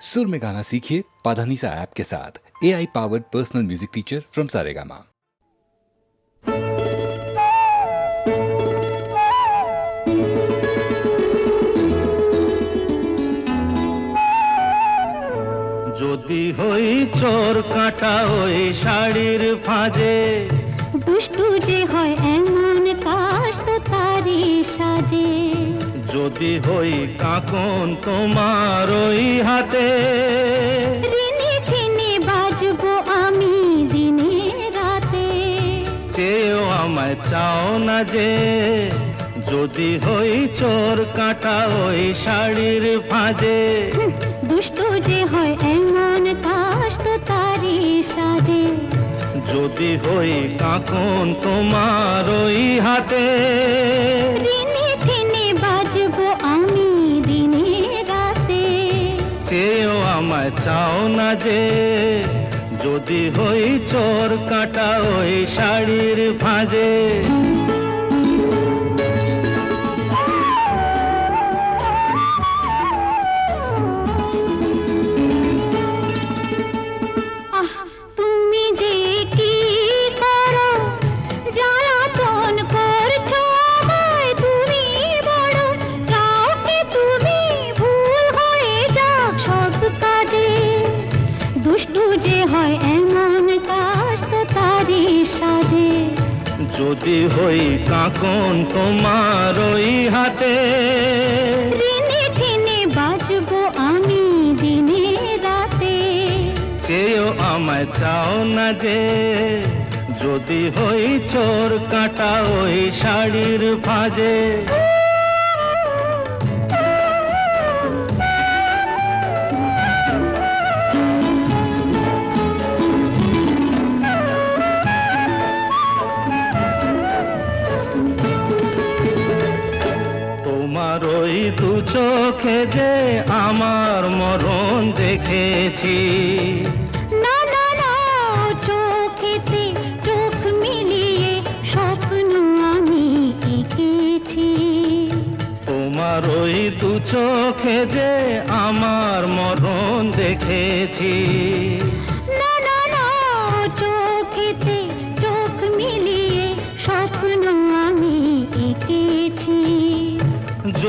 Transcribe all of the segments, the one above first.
सुर में गाना सीखिए पाधानीसा ऐप के साथ A I powered personal music teacher from Saregama যদি হই চোর কাটা ওই শাড়ির ফাঁজে দুষ্টু যে হয় এমন কাশ তো তারি সাজে যদি হই কাকন তোমার ওই হাতে। বাজবো আমি দিনে রাতে। চেয়েও আমায় চাও না যে যদি হই চোর কাটা ওই শাড়ির ফাঁজে দুষ্টু যে হয় এমন কাশ তো তারি সাজে। যদি হই কাকন তোমার ওই হাতে। চাও না যে যদি হই চোর কাটা ওই শাড়ির ভাঁজে। যদি হই কাকন তোমার ওই হাতে। রিনি ঠিনি বাজব আমি দিনে রাতে। চেয়েও আমায় চাও না যে যদি হই চোর কাটা ওই শাড়ির ভাঁজে চোখে যে আমার মরণ দেখেছি। না না না চোখেতে চোখ মিলিয়ে স্বপ্ন আমি এঁকেছি। তোমার ওই দু চোখে যে আমার মরণ দেখেছি।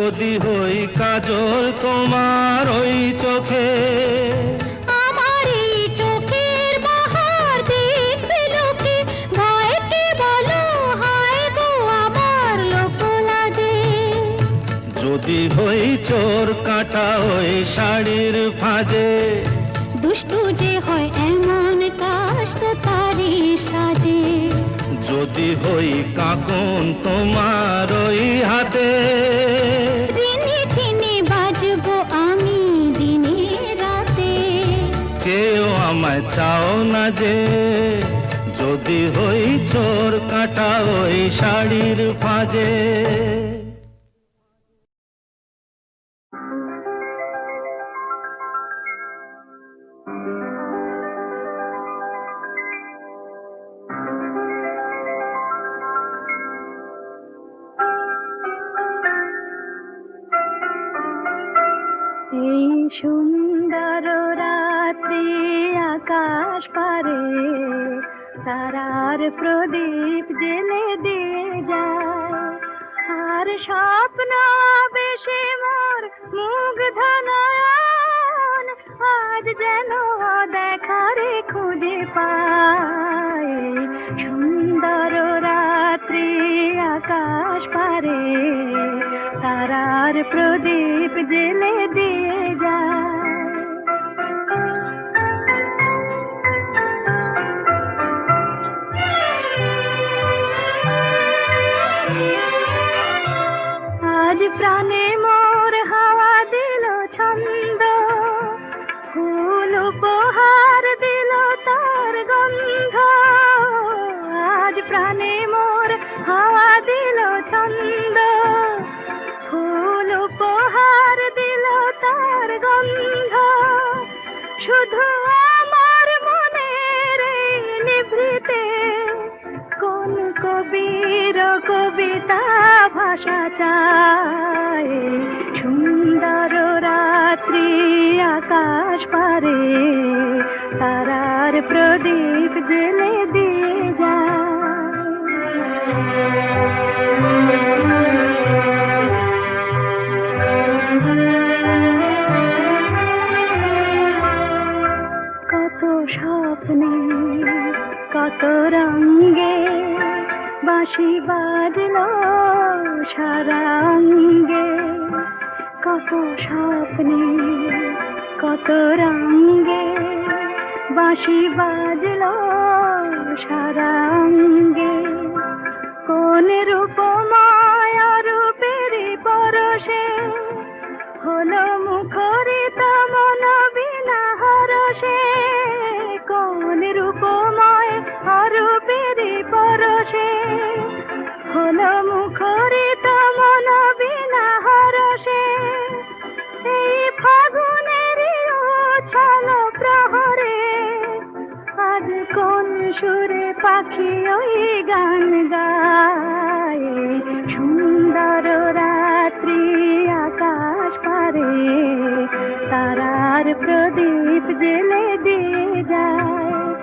যদি হই কাজল তোমার ওই চোখে। যদি হই চোর কাটা ওই শাড়ির ফাঁজে হই কাকুন তোমার ওই হাতে। দিনে দিনে বাজবো আমি দিনে রাতে। চেয়েও আমায় চাও না যে যদি হই চোর কাটা ওই শাড়ির ফাঁজে। তারার প্রদীপ জেলে দিয়ে যায়। আর স্বপ্ন বেশি মোর মুগ্ধ নয়ন, আজ যেন দেখারে খুঁজে পায়। সুন্দর রাত্রি আকাশ পারে, তারার প্রদীপ জেলে সাজায়। সুন্দর রাত্রি আকাশ পারে তারার প্রদীপ জেলে বাঁশি পাখি ওই গান গায়। সুন্দর রাত্রি আকাশ পারে। তারার প্রদীপ জেলে দিয়ে যায়।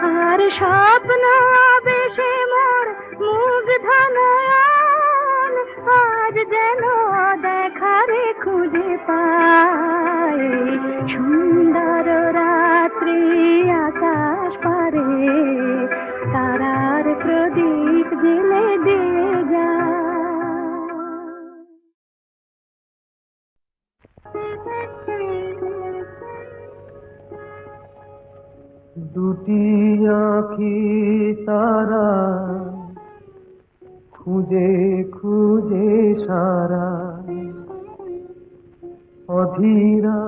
আর স্বপ্ন দুটি আঁখি তারা? খুঁজে খুঁজে সারা। অধীরা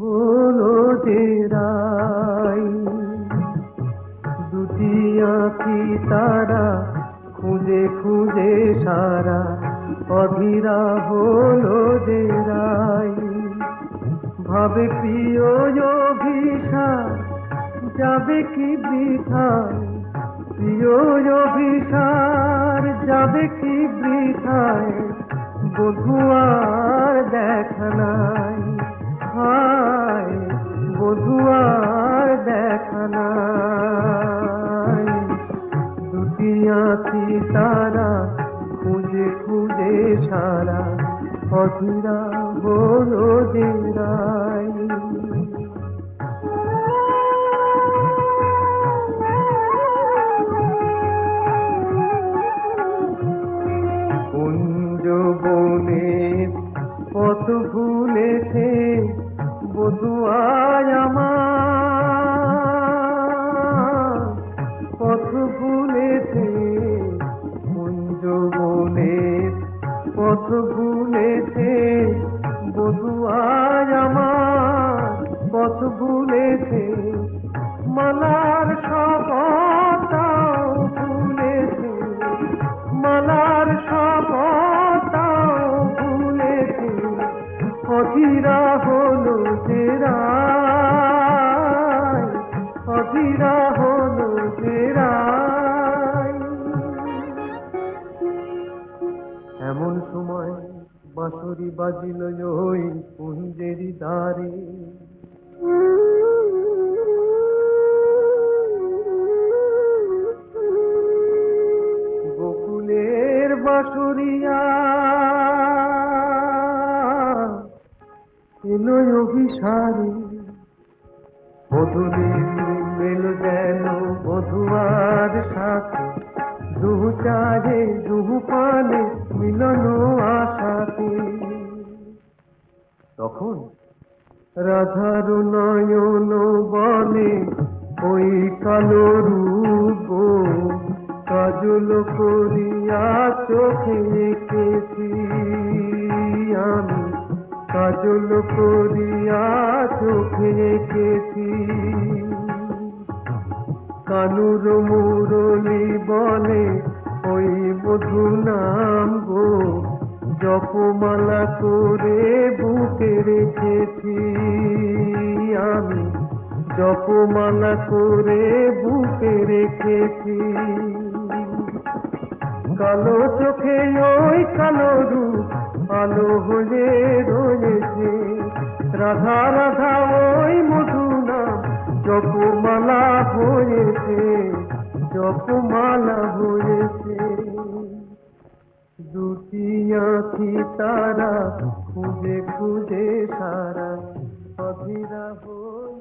হলো যে রাই দুটি আঁখি তারা খুঁজে খুঁজে সারা। অধীরা হলো যে রাই ভাবে প্রিয় অভিশাপ যাবে কি বৃথায়? প্রিয় অভিসার, যাবে কি বৃথায়? বধুয়ার দেখা নাই। হায় বধুয়ার দেখা নাই। দুটি আঁখি তারা, খুঁজে খুঁজে সারা। অধীরা হলো যে বাজিল ওই কুঞ্জেরি দ্বারে। কাজল করিয়া চোখে এঁকেছি কানুর মুরলি বলে, ওই মধু নাম গো, জপমালা করে বুকে রেখেছি। আমি জপমালা করে বুকে রেখেছি। কালো চোখে ওই কালো রূপ আলো হয়ে রয়েছে। রাধা রাধা ওই মধুনা, জপমালা হয়েছে জপমালা হয়েছে। দুটি আঁখি তারা খুঁজে খুঁজে সারা, অধীরা হয়ে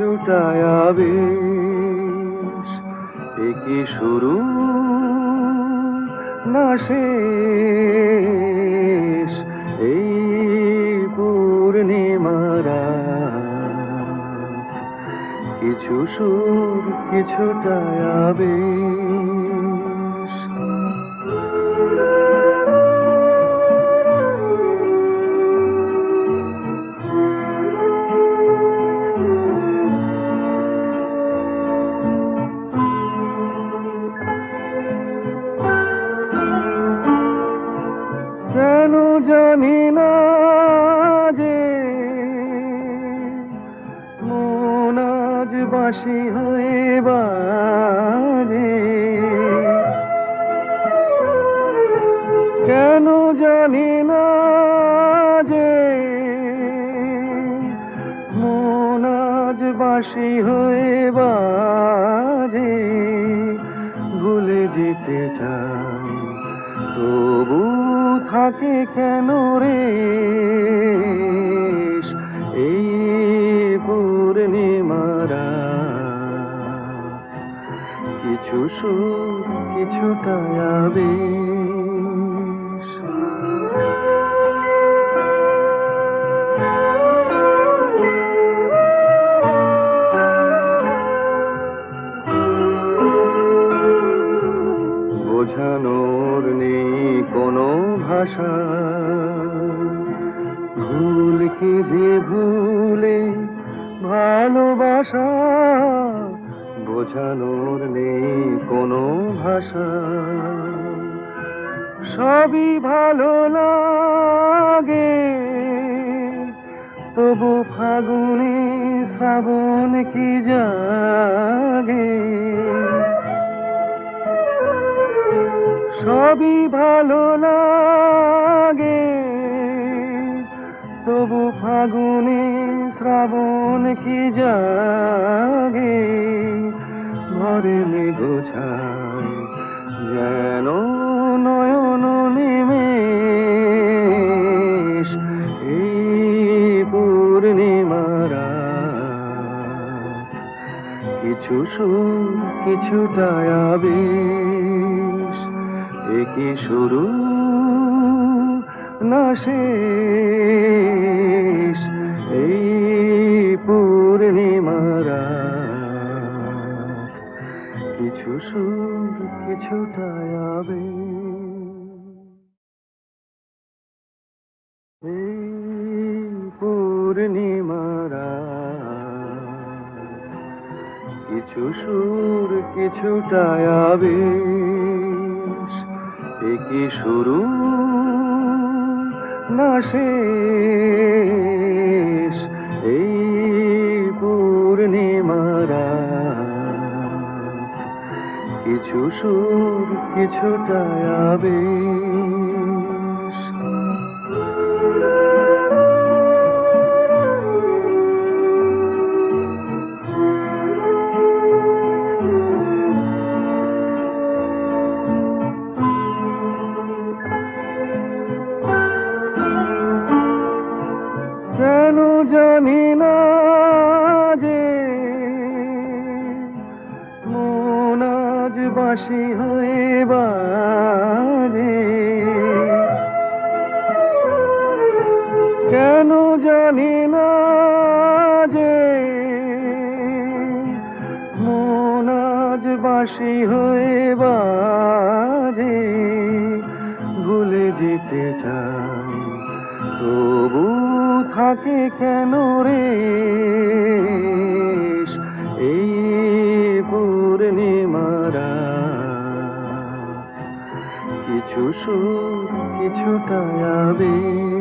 কিছুটা আবেশ। একই শুরু? না শেষ। এই পূর্ণিমারা। কিছু সুর কিছুটা আবেশ। বাঁশি হয়ে বাজে, ভুলে যেতে চাই। তবু থাকে কেন রে, এই পূর্ণিমারা কিছু সুর কিছুটা আবেশ ভুলে ভালোবাসা বোঝানোর নেই কোনো ভাষা। সবই ভালো লাগে, তবু ফাগুনে শ্রাবণ কি জাগে? সবই ভালো লাগে তবু ফাগুনে শ্রাবণ কি জাগে? ঘরে যেন নয়ন পূর্ণিমারা। কিছু কিছুটা আবেশ একই শুরু না শেষ এই পূর্ণিমারা। কিছু সুর কিছুটা এই পূর্ণিমারা। কিছু সুর কিছুটা আবেশ একই শুরু? না শেষ এই পূর্ণিমারা কিছু সুর কিছুটা আবেশ কিছু সুর কিছুটা আবেশ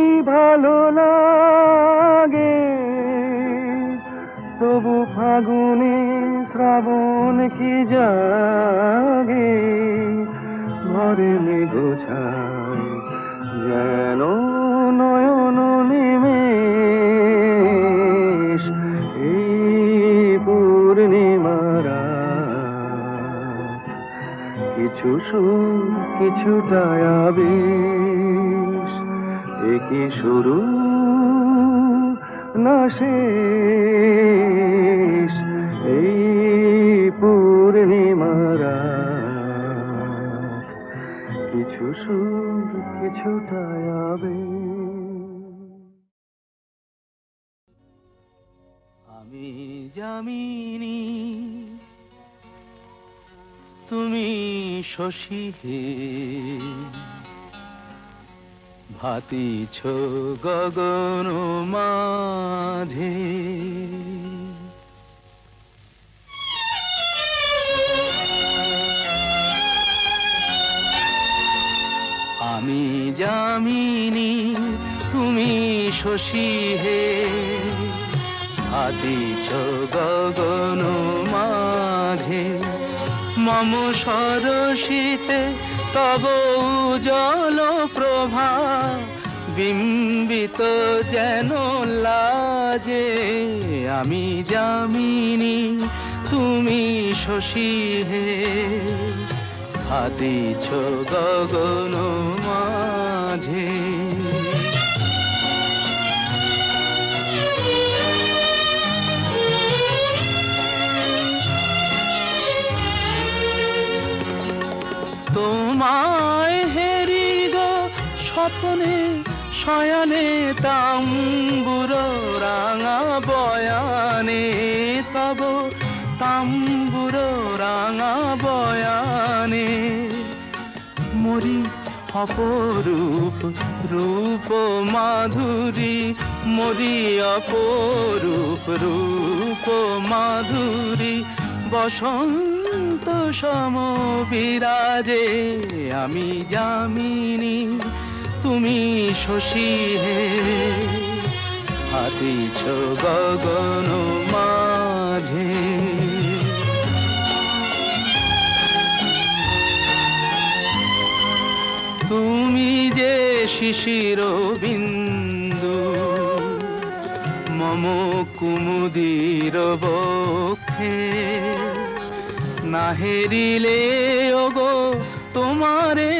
সবই ভালো লাগে, তবু ফাগুনে শ্রাবণ কি জাগে? ঘরে যেন নয়ন নিমেষ, এই পূর্ণিমারা কিছু সুর কিছুটা আবেশ একই শুরু না শেষ এই পূর্ণিমারা কিছু সুর কিছুটা আমি জামিনী তুমি শশী হে। ভাতিছ গগন মাঝে। আমি জামিনি তুমি শশী হে। ভাতিছ গগন মাঝে মম সরসিতে তব জল প্রভা বিম্বিত যেন লাজে। আমি জামিনী তুমি শশী হে। হাতি হাতিছ গগন মাঝে। শয়নে তাম্বুর রাঙা বয়ানে তব, তাম্বুর রাঙা বয়ানে। মরি অপরূপ রূপ মাধুরী, মরি অপরূপ রূপ মাধুরী, বসন্ত সম বিরাজে আমি যামিনী। তুমি শশী হে। হাতিছ গগন মাঝে। তুমি যে শিশির বিন্দু, মম কুমুদির বক্ষে। না হেরিলে ওগো তোমারে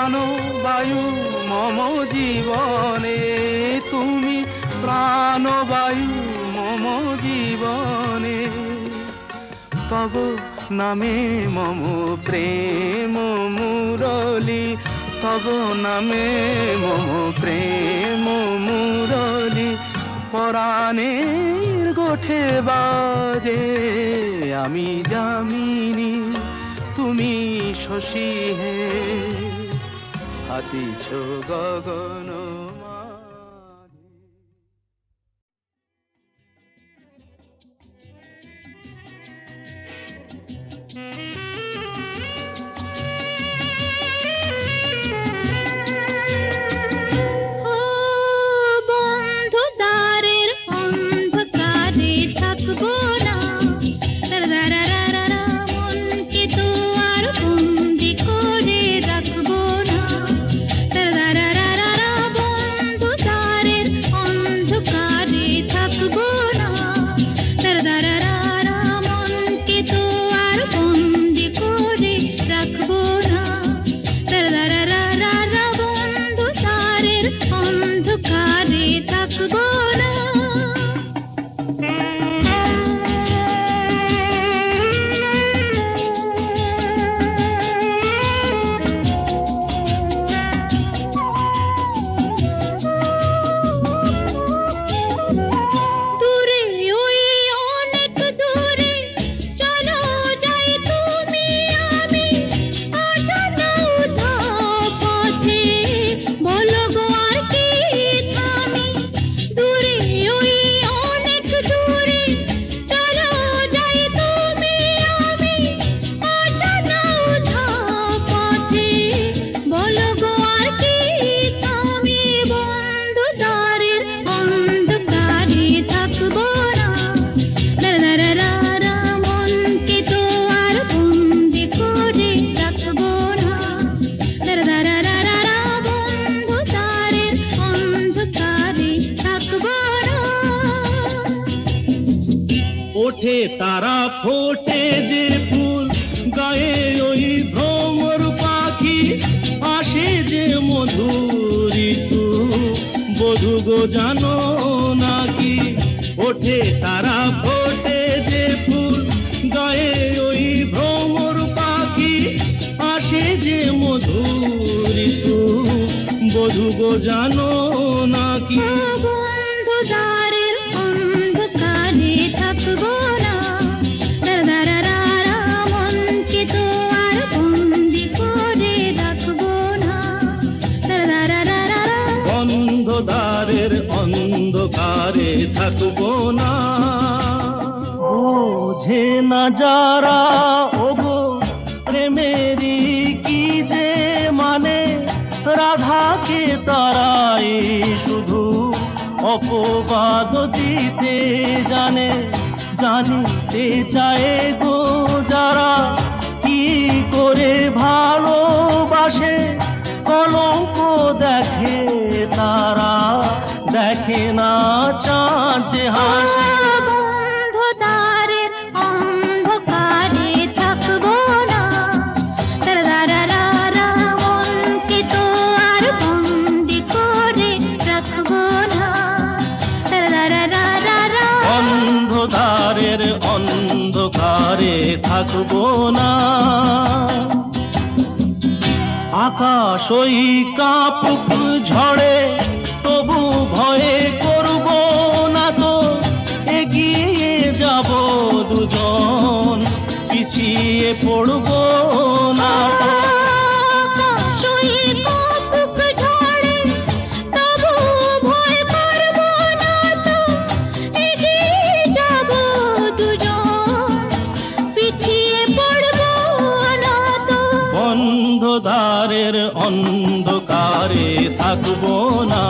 প্রাণ বায়ু মম জীবনে। তুমি প্রাণ বায়ু মম জীবনে। তব নামে মম প্রেম মুরলি। তব নামে মম প্রেম মুরলি। পরাণের গোঠে বাজে, আমি জামিনী তুমি শশী হে। হাতিছ গগন। তারা ফোটে যে ফুল, গায়ে ওই ভ্রমর পাখি আসে যে মধুর ঋতু বধু গো জানো নাকি? ওঠে তারা ফোটে যে ফুল, গায়ে ওই ভ্রমর পাখি আসে যে মধুর ঋতু বধু গো জানো নাকি? থাকব না। বোঝে না যারা, ওগো, প্রেমেরই কি যে মানে? রাধাকে তারাই শুধু অপবাদ দিতে জানে। জানিতে চায় গো যারা, কি করে ভালোবাসে? কলঙ্ক দেখে তারা দেখে না চাঁদ যে হাসে। অন্ধকারে থাকব না। দারারারা মনকে তো আর বন্দি করে রাখব না। দারারারা অন্ধকারের অন্ধকারে থাকব না। আকাশ ওই কাপুক ঝড়ে ভয়ে করব না তো এগিয়ে যাব দুজন পিছিয়ে পড়ব না। অন্ধকারে থাকব না